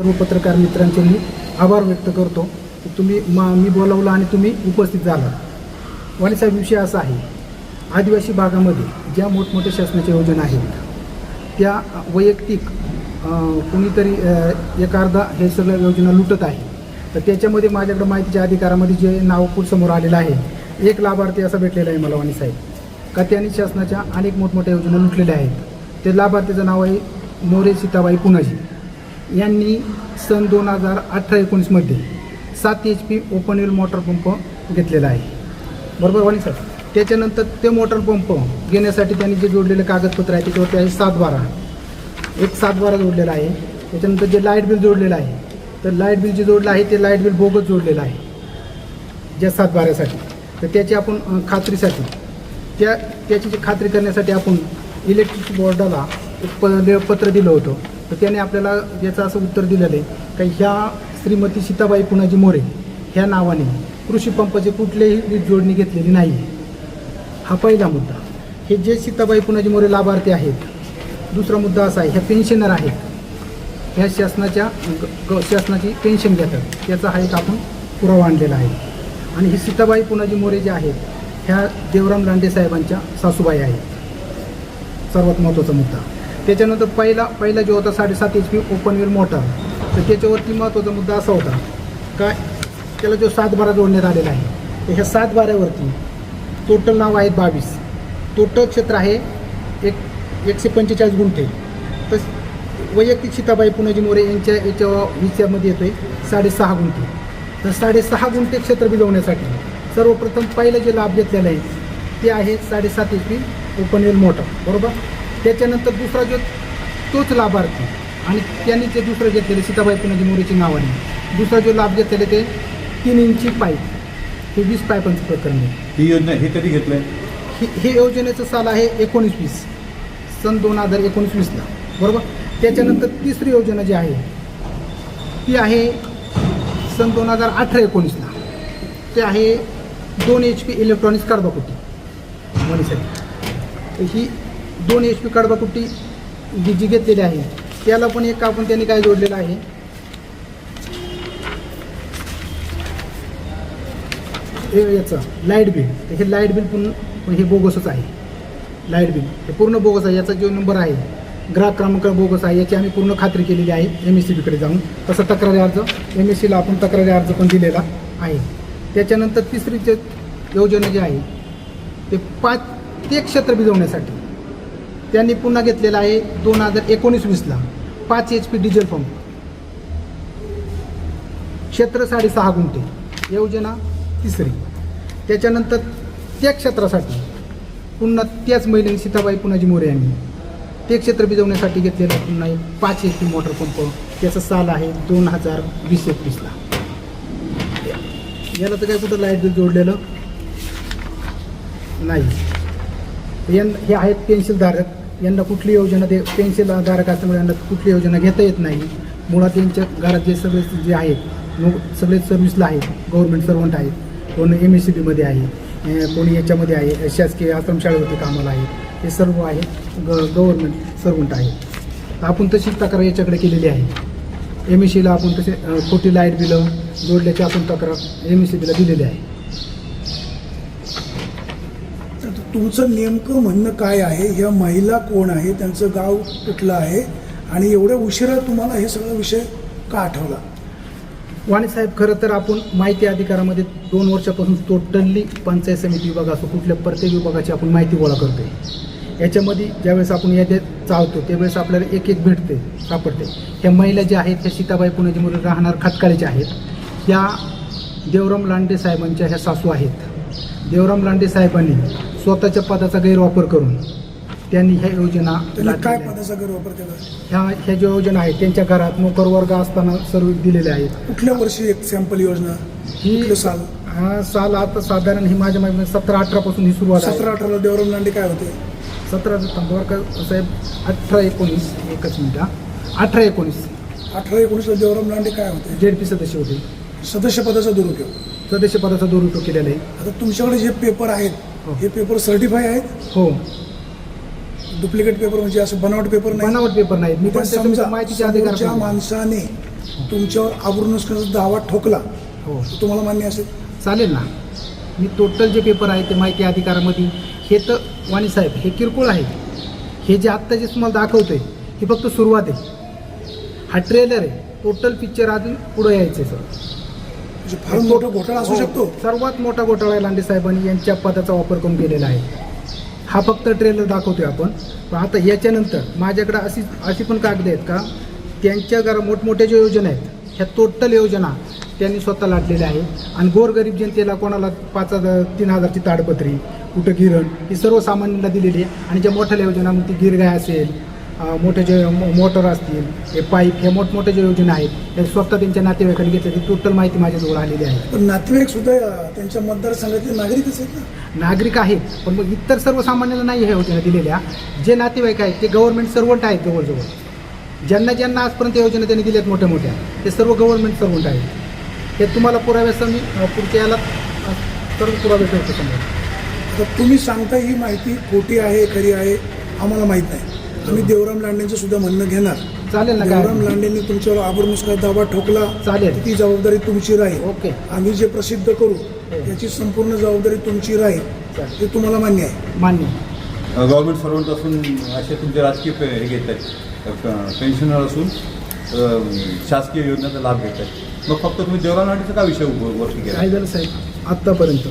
सर्व पत्रकार मित्रांचे मी आभार व्यक्त करतो. की तुम्ही मा मी बोलावलं आणि तुम्ही उपस्थित झाला. वाणीसाहेब विषय असा आहे आदिवासी भागामध्ये ज्या मोठमोठ्या शासनाच्या योजना आहेत त्या वैयक्तिक कुणीतरी एक अर्धा हे सगळ्या योजना लुटत आहे. तर त्याच्यामध्ये माझ्याकडे माहितीच्या अधिकारामध्ये जे नाव समोर आलेलं आहे एक लाभार्थी असा भेटलेला आहे मला वाणीसाहेब का त्यांनी शासनाच्या अनेक मोठमोठ्या योजना लुटलेल्या आहेत. ते लाभार्थीचं नाव आहे मोरे सीताबाई पुनाजी. यांनी सन दोन हजार अठरा एकोणीसमध्ये सात H P open wheel motor pump घेतलेला आहे. बरोबर वाणी सर? त्याच्यानंतर ते मोटर पंप घेण्यासाठी त्यांनी जे जोडलेले कागदपत्र आहे त्याच्यावरती आहे सात बारा एक सात बारा जोडलेला आहे. त्याच्यानंतर जे लाइट बिल जोडलेलं आहे तर लाइट बिल जे जोडलं आहे ते लाइट बिल बोगत जोडलेलं आहे. ज्या सातबाऱ्यासाठी. तर त्याची आपण खात्रीसाठी. त्या त्याची जी खात्री करण्यासाठी आपण इलेक्ट्रिक बोर्डाला एक प पत्र दिलं होतं. तर त्याने आपल्याला याचं असं उत्तर दिलेलं आहे का ह्या श्रीमती सीताबाई पुनाजी मोरे ह्या नावाने कृषी पंपाची कुठलीही वीज जोडणी घेतलेली नाही. हा पहिला मुद्दा. हे जे सीताबाई पुनाजी मोरे लाभार्थी आहेत दुसरा मुद्दा असा आहे ह्या पेन्शनर आहेत. ह्या शासनाच्या ग- शासनाची पेन्शन घेतात. याचा हा एक आपण पुरावा आणलेला आहे. आणि ही सीताबाई पुनाजी मोरे जे आहेत ह्या देवराम लांडे साहेबांच्या सासूबाई आहेत. सर्वात महत्त्वाचा मुद्दा. त्याच्यानंतर पहिला पहिला जो होता साडेसात H P open well motor तर त्याच्यावरती महत्त्वाचा मुद्दा असा होता का त्याला जो सात बारा जोडण्यात आलेला आहे तर ह्या सात बाऱ्यावरती टोटल नाव आहेत बावीस. टोटल क्षेत्र आहे एक एकशे पंचेचाळीस गुंठे. तर वैयक्तिक सीताबाई पुनाजी मोरे यांच्या याच्या विचारमध्ये येतो आहे साडेसहा गुंठे. तर साडेसहा गुंठे क्षेत्र बिलवण्यासाठी सर्वप्रथम पहिलं जे लाभ घेतलेला आहे ते आहे साडेसात H P open well motor बरोबर? त्याच्यानंतर दुसरा जो तोच लाभार्थी आणि त्यांनी जे दुसरं घेतलेलं सीताबाई पुनाजी मोरेच्या नावाने दुसरा जो लाभ घेतलेला ते तीन इंची पाईप. हे वीस पायपांचं प्रकरण आहे. ही योजना हे कधी घेतलंय? ही हे योजनेचं साल आहे एकोणीस वीस. सन दोन हजार एकोणीस वीसला बरोबर? त्याच्यानंतर तिसरी योजना जी आहे ती आहे सन दोन हजार अठरा एकोणीसला ते आहे दोन एच पी इलेक्ट्रॉनिक्स कडबाकुट्टी मनीसाठी ही दोन एच पी कडबाकुट्टी जी जी घेतलेली आहे. त्याला पण एक आपण त्यांनी काय जोडलेलं आहे? हे याचं लाइट बिल. तर हे लाइट बिल पण पण हे बोगसच आहे. Light bill. हे पूर्ण बोगस आहे. याचा जो नंबर आहे ग्राहक क्रमांक बोगस आहे याची आम्ही पूर्ण खात्री केलेली आहे एम एस सी बीकडे जाऊन. तसं तक्रारी अर्ज एम एस सीला आपण तक्रारी अर्ज पण दिलेला आहे. त्याच्यानंतर तिसरी जे योजना जी आहे ते पाच ते क्षेत्र भिजवण्यासाठी त्यांनी पुन्हा घेतलेला आहे दोन हजार एकोणीस वीसला. पाच एच पी डिझेल पंप क्षेत्र साडेसहा गुंठे. योजना तिसरी. त्याच्यानंतर त्या क्षेत्रासाठी पुन्हा त्याच महिलेने सीताबाई पुनाजी मोरे यांनी ते क्षेत्र भिजवण्यासाठी घेतलेला पुन्हा एक पाच एच पी मोटर पंप त्याचा साल आहे दोन हजार वीस एकवीसला. याला तर काय कुठं लाइट बिल जोडलेलं? नाही. हे आहेत पेन्सिलधारक यांना कुठली योजना ते पेन्सिलधारक असल्यामुळे यांना कुठली योजना घेता येत नाही. मुळात यांच्या घरात जे सगळे जे आहेत मग सगळे सर्व्हिसला आहेत गव्हर्नमेंट सर्वंट आहेत कोण एम एस सी बीमध्ये आहे कोणी याच्यामध्ये आहे शासकीय आश्रमशाळेवरती कामाला आहे हे सर्व आहे ग गव्हर्नमेंट सर्वंट आहे. आपण तशीच तक्रार याच्याकडे केलेली आहे. एम एस सीला आपण तसे खोटी लाइट बिलं जोडल्याची आपण तक्रार एम एस सी बीला दिलेली आहे तर तुमचं नेमकं म्हणणं काय आहे? ह्या महिला कोण आहे? त्यांचं गाव कुठलं आहे? आणि एवढ्या उशिरा तुम्हाला हे सगळं विषय का आठवला? वाणी साहेब खरं तर आपण माहिती अधिकारामध्ये दोन वर्षापासून टोटली पंचायत समिती विभाग असो कुठल्या प्रत्येक विभागाची आपण माहिती गोळा करतोय. याच्यामध्ये ज्यावेळेस आपण याद्या चालतो त्यावेळेस आपल्याला एक एक भेटते सापडते. ह्या महिला ज्या आहेत ह्या सीताबाई पुण्याची मुलं राहणार खटकाळीच्या आहेत. या देवराम लांडे साहेबांच्या ह्या सासू आहेत. देवराम लांडे साहेबांनी स्वतःच्या पदाचा गैरवापर करून त्यांनी ह्या योजना त्यांनी काय. पदाचा गैरवापर केला? ह्या ह्या ज्या योजना आहेत त्यांच्या घरात नोकर वर्ग असताना सर्व दिलेले आहेत. कुठल्या वर्षी एक सॅम्पल योजना? ही कुठलं साल? हा साल आता साधारण ही माझ्या माहिती सतरा अठरा पासून ही सुरुवात आहे. सतरा अठराला देवराम लांडे काय होते? सतरा का साहेब अठरा एकोणीस एकच मिनिट. अठरा एकोणीस. अठरा एकोणीसला देवराम लांडे काय होते? जेड पी सदस्य होते. सदस्य पदाचा दुरुपयोग. सदस्य पदाचा दुरुपयोग केलेला आहे. आता तुमच्याकडे जे पेपर आहेत हो. हे पेपर सर्टिफाय आहेत? हो. डुप्लिकेट पेपर म्हणजे असं बनावट पेपर नाही? बनावट पेपर नाहीत मी पण समजा माहितीच्या समोरच्या अधिकार माणसाने तुमच्यावर आबरू नसण्याचा दावा ठोकला हो. तर तुम्हाला मान्य असेल. चालेल ना. मी टोटल जे पेपर आहे ते माहिती अधिकारामध्ये हे तर वाणी साहेब हे किरकोळ आहे. हे जे आत्ता जे तुम्हाला दाखवतोय ही फक्त सुरुवात आहे. हा ट्रेलर आहे. टोटल पिक्चर अजून पुढे यायचं सर म्हणजे फार मोठा घोटाळा असू हो, शकतो. सर्वात मोठा घोटाळा आहे लांडे साहेबांनी यांच्या पदाचा वापर करून केलेला आहे. हा फक्त ट्रेलर दाखवतोय आपण. पण आता याच्यानंतर माझ्याकडे अशी अशी पण कागद आहेत का? त्यांच्या घरा मोठमोठ्या ज्या योजना आहेत ह्या टोटल योजना त्यांनी स्वतः लाटलेल्या आहेत. आणि गोरगरीब जनतेला कोणाला पाच हजार तीन हजारची ताडपत्री कुठं गिरण ही सर्वसामान्यांना दिलेली आहे. आणि ज्या मोठ्या योजना मग ती गिरगाय असेल मोठे जे मोटर असतील हे पाईप हे मोठमोठ्या ज्या योजना आहेत हे स्वतः त्यांच्या नातेवाईकांनी घेतली टोटल माहिती माझ्याजवळ आलेली आहे. पण नातेवाईक सुद्धा त्यांच्या मतदारसंघातले नागरिकच आहेत ना? नागरिक आहेत पण मग इतर सर्वसामान्यांना नाही ह्या योजना दिलेल्या. जे नातेवाईक आहेत ते गव्हर्नमेंट सर्वंट आहेत जवळजवळ. ज्यांना ज्यांना आजपर्यंत योजना त्यांनी दिल्यात मोठ्या मोठ्या ते सर्व गव्हर्नमेंट सर्वंट आहेत. हे तुम्हाला पुराव्यासह मी पुढच्या याला सर्व पुरावे ठेवतो समोर आता तुम्ही सांगता ही माहिती खोटी आहे खरी आहे आम्हाला माहीत नाही. आम्ही देवराम लांडेंचं सुद्धा म्हणणं घेणार. चालेल ना काय? देवराम लांडेंनी तुमच्यावर आबरमुसका दावा ठोकला चालेल. ती जबाबदारी तुमची राहील. ओके. आम्ही जे प्रसिद्ध करू याची संपूर्ण जबाबदारी तुमची राहील. चालेल. हे तुम्हाला मान्य आहे. मान्य गव्हर्नमेंट सर्वंट असून असे तुमचे राजकीय पे हे घेत आहेत. पेन्शनर असून अ, शासकीय योजनेचा लाभ घेत आहेत. मग फक्त तुम्ही देवराम लांडेचा का विषय उभं- वरती केला काय झालं साहेब आत्तापर्यंत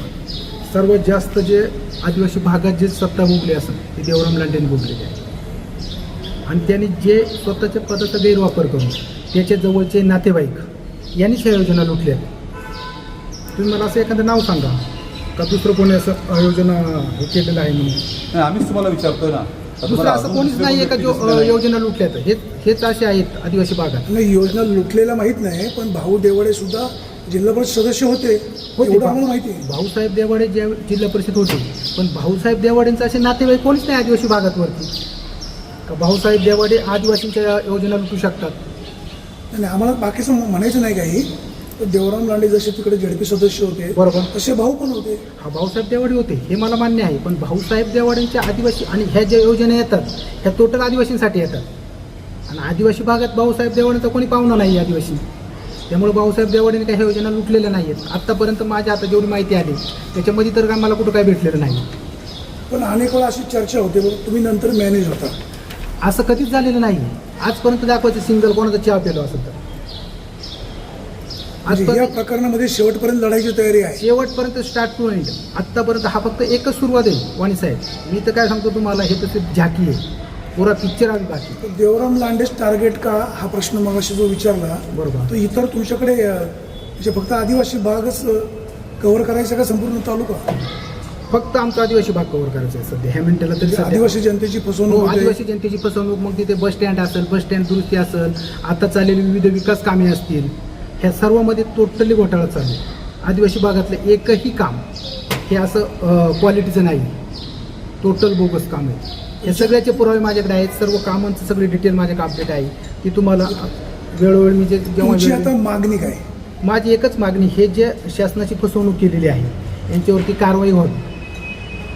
सर्वात जास्त जे आदिवासी भागात जे सत्ता भोगली असेल ते देवराम लांडेने भोगलेली आहे. आणि त्यांनी जे स्वतःच्या पदाचा गैरवापर करून त्याच्या जवळचे नातेवाईक यांनीच ह्या योजना लुटल्या. तुम्ही मला असं एखादं नाव सांगा. का दुसरं कोणी असं अ, योजना हे केलेलं आहे म्हणून? आम्हीच तुम्हाला विचारतोय ना. दुसरं असं कोणीच नाही आहे का जो. योजना लुटल्यात? हे हेच असे आहेत आदिवासी भागात. नाही योजना लुटलेला माहीत नाही पण भाऊ देवडे सुद्धा जिल्हा परिषद सदस्य होते. माहिती आहे. भाऊसाहेब देवाडे ज्या जिल्हा परिषद होते पण भाऊसाहेब देवाडेंचे असे नातेवाईक कोणीच नाही आदिवासी भागात वरती. का? भाऊसाहेब देवाडे आदिवासींच्या योजना लुटू शकतात. नाही नाही, आम्हाला बाकीचं म्हणायचं नाही काही. देवराम लांडे जसे तिकडे झडपी सदस्य होते बरोबर. तसे भाऊ पण होते. हा भाऊसाहेब देवाडे होते हे मला मान्य आहे. पण भाऊसाहेब देवाड्यांच्या आदिवासी आणि ह्या ज्या योजना येतात ह्या टोटल आदिवासींसाठी येतात. आणि आदिवासी भागात भाऊसाहेब देवाड्यांचा कोणी पाहुणा नाही आदिवासी त्यामुळे भाऊसाहेब देवाड्याने काही योजना लुटलेल्या नाही आहेत आत्तापर्यंत माझ्या आता जेवढी माहिती आली त्याच्यामध्ये तर काय मला कुठं काय भेटलेलं नाही. पण अनेक वेळा अशी चर्चा होते तुम्ही नंतर मॅनेज होता. असं कधीच झालेलं नाही आजपर्यंत दाखवायचं सिंगल कोणाचा चहा पेलो असेल तर. म्हणजे या आजपर्यंत प्रकरणामध्ये शेवटपर्यंत लढायची तयारी आहे. शेवटपर्यंत स्टार्ट टू एंड आत्तापर्यंत हा फक्त एकच सुरुवात आहे वाणी साहेब. मी तर काय सांगतो तुम्हाला हे तसे झाकी आहे. पुरा पिक्चर आम्ही बाकी तर देवराम लांडेच टार्गेट का? हा प्रश्न मगाशी जो विचारला बरोबर. तो इतर तुमच्याकडे अं, म्हणजे फक्त आदिवासी भागच कव्हर करायचा का संपूर्ण तालुका? फक्त आमचा आदिवासी भाग कव्हर करायचा आहे सध्या. ह्या मिनिटाला तरी सध्या आदिवासी जनतेची हो फसवणूक होते. आदिवासी जनतेची फसवणूक मग तिथे बस स्टँड असेल बस स्टँड दुरुस्ती असेल आता चाललेली विविध विकास कामे असतील ह्या सर्वामध्ये टोटली घोटाळा चालू आहे. आदिवासी भागातलं एकही काम हे असं क्वालिटीचं नाही. टोटल बोगस काम आहे. हे सगळ्याचे पुरावे माझ्याकडे आहेत. सर्व कामांचं सगळे डिटेल माझ्याकडे अपडेट आहे. की तुम्हाला वेळोवेळी मी जे जेव्हा तुमची आता मागणी काय? माझी एकच मागणी हे जे शासनाची फसवणूक केलेली आहे यांच्यावरती कारवाई व्हावी.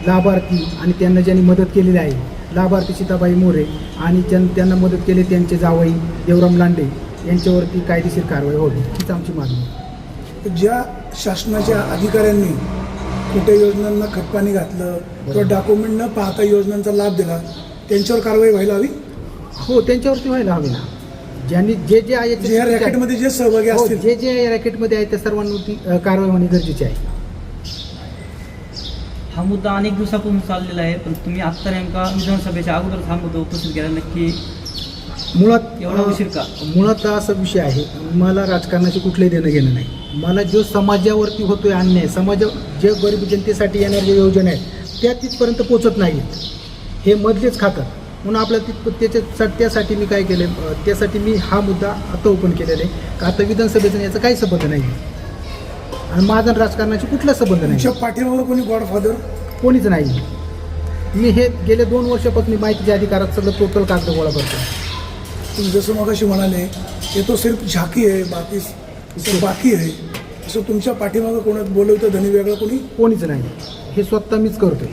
लाभार्थी आणि त्यांना ज्यांनी मदत केलेली आहे लाभार्थी सीताबाई मोरे आणि ज्यां त्यांना मदत केली त्यांचे जावई देवराम लांडे यांच्यावरती कायदेशीर कारवाई व्हावी हीच आमची मागणी ज्या शासनाच्या अधिकाऱ्यांनी कुठे योजनांना खतपाणी घातलं किंवा डॉक्युमेंट न पाहता योजनांचा लाभ दिला त्यांच्यावर कारवाई व्हायला हवी? हो त्यांच्यावरती व्हायला हवी ना. ज्यांनी जे जे आहे जे रॅकेटमध्ये जे सहभागी हो, असतील. जे जे रॅकेटमध्ये आहे त्या सर्वांवरती कारवाई होणे गरजेचे आहे. हा मुद्दा अनेक दिवसापासून चाललेला आहे पण तुम्ही आत्ता नेमका विधानसभेच्या अगोदर हा मुद्दा उपस्थित केला. नक्की मुळात एवढा उशीर का? मुळात असा विषय आहे मला राजकारणाशी कुठलंही देणं घेणं नाही. मला जो समाजावरती होतोय अन्याय समाजा जे गरीब जनतेसाठी येणाऱ्या ज्या योजना आहेत त्या तिथपर्यंत पोचत नाहीत हे मधलेच खातात म्हणून आपल्या तिथ त्याच्या त्यासाठी मी काय केलं त्यासाठी मी हा मुद्दा आता ओपन केलेला आहे. का आता विधानसभेचा याचा काही संबंध नाही आणि माझा राजकारणाशी कुठला संबंध नाही. तुमच्या पाठीमागं कोणी गॉडफादर कोणीच नाही. मी हे गेले दोन वर्षापासून मी माहितीच्या अधिकारात सगळं टोटल कागद गोळा करतो तुम्ही जसं मगाशी म्हणाले हे तो सिर्फ झाकी आहे बाकी बाकी आहे. असं तुमच्या पाठीमागं कोणात बोलवतं धनी वेगळं कोणी? कोणीच नाही. हे स्वतः मीच करतोय.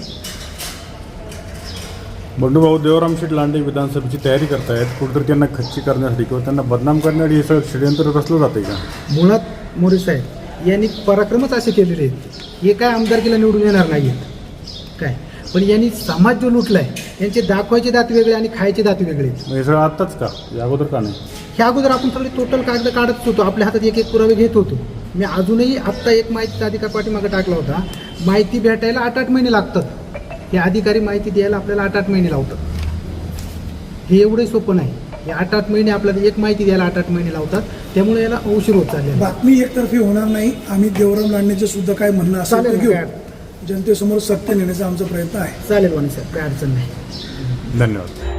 बंडूभाऊ देवराम शेठ लांडे विधानसभेची तयारी करतायत. कुठेतरी त्यांना खच्ची करण्यासाठी किंवा त्यांना बदनाम करण्यासाठी हे सगळं षडयंत्र रचलं जाते का? मुळात मोरे साहेब यांनी पराक्रमच असे केलेले आहेत. हे काय आमदारकीला निवडून येणार नाही आहेत काय? पण यांनी समाज जो लुटलाय यांचे दाखवायचे दात वेगळे आणि खायचे दात वेगळे आहेत. हे सगळं आत्ताच का? या अगोदर का नाही? ह्या अगोदर आपण सगळे टोटल कागद काढत होतो. आपल्या हातात एक एक पुरावे घेत होतो. मी अजूनही आत्ता एक माहितीचा अधिकार पाठीमागे टाकला होता. माहिती भेटायला आठ आठ महिने लागतात. हे अधिकारी माहिती द्यायला आपल्याला आठ आठ महिने लावतात. हे एवढंही सोपं नाही. हे आठ आठ महिने आपल्याला एक माहिती द्यायला आठ आठ महिने लावतात. त्यामुळे याला उशीर होत चाललेला आहे. बातमी एकतर्फी होणार नाही. आम्ही देवराम लांडेचं सुद्धा काय म्हणणं असेल चालेल, घेऊ. काय? जनतेसमोर सत्य नेण्याचा आमचा प्रयत्न आहे. चालेल वाणी साहेब काय अडचण नाही. धन्यवाद.